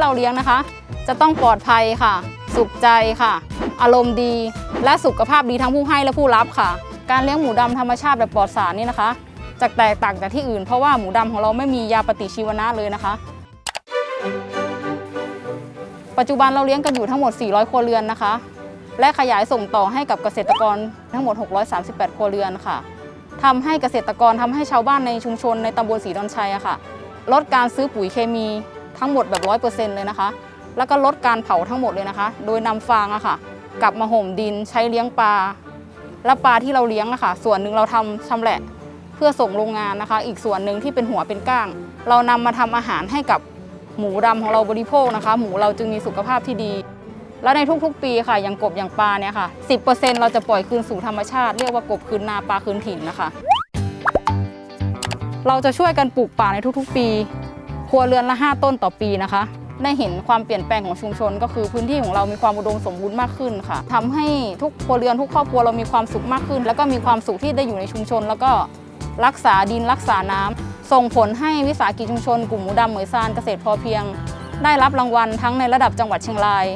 เราเลี้ยงนะคะ จะต้องปลอดภัยค่ะ สุขใจค่ะ อารมณ์ดี และสุขภาพดีทั้งผู้ให้และผู้รับค่ะ การเลี้ยงหมูดำธรรมชาติแบบปลอดสารนี่นะคะจะแตกต่างจากที่อื่น เพราะว่าหมูดำของเราไม่มียาปฏิชีวนะเลยนะคะ ปัจจุบันเราเลี้ยงกันอยู่ทั้งหมด 400 ครัวเรือนนะคะ และขยายส่งต่อให้กับเกษตรกรทั้งหมด 638 ครัวเรือนค่ะทำให้เกษตรกรทำให้ชาวบ้านในชุมชนในตำบลศรีดอนชัยอะค่ะ ลดการซื้อปุ๋ยเคมี ทั้งหมดแบบ100%เลยนะคะ แล้วก็ลดการเผาทั้งหมดเลยนะคะ โดยนำฟางอะค่ะ กลับมาห่มดินใช้เลี้ยงปลา และปลาที่เราเลี้ยงอะค่ะ ส่วนหนึ่งเราทำชำแหละเพื่อส่งโรงงานนะคะ อีกส่วนหนึ่งที่เป็นหัวเป็นก้าง เรานำมาทำอาหารให้กับหมูดำของเราบริโภคนะคะ หมูเราจึงมีสุขภาพที่ดีแล้วในทุกๆ ปีค่ะอย่างกบอย่างปลาเนี่ยค่ะ 10%เราจะปล่อยคืนสู่ธรรมชาติ เรียกว่ากบคืนนาปลาคืนถิ่นนะคะ เราจะช่วยกันปลูกป่าในทุกๆ ปี ครัวเรือนละ 5 ต้นต่อปีนะคะ ได้เห็นความเปลี่ยนแปลงของชุมชน ก็คือพื้นที่ของเรามีความอุดมสมบูรณ์มากขึ้นค่ะทำให้ทุกครัวเรือนทุกครอบครัวเรามีความสุขมากขึ้น แล้วก็มีความสุขที่ได้อยู่ในชุมชน แล้วก็รักษาดินรักษาน้ำส่งผลให้วิสาหกิจชุมชน กลุ่มหมูดำเหมยซานเกษตรพอเพียง ได้รับรางวัลทั้งในระดับจังหวัดเชียงราย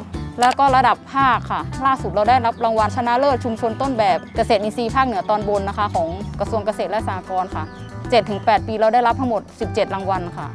แล้วก็ระดับภาคค่ะ ล่าสุดเราได้รับรางวัลชนะเลิศชุมชนต้นแบบเกษตรอินทรีย์ภาคเหนือตอนบนนะคะ ของกระทรวงเกษตรและสหกรณ์ค่ะ 7-8 ปีเราได้รับทั้งหมด 17 รางวัลค่ะ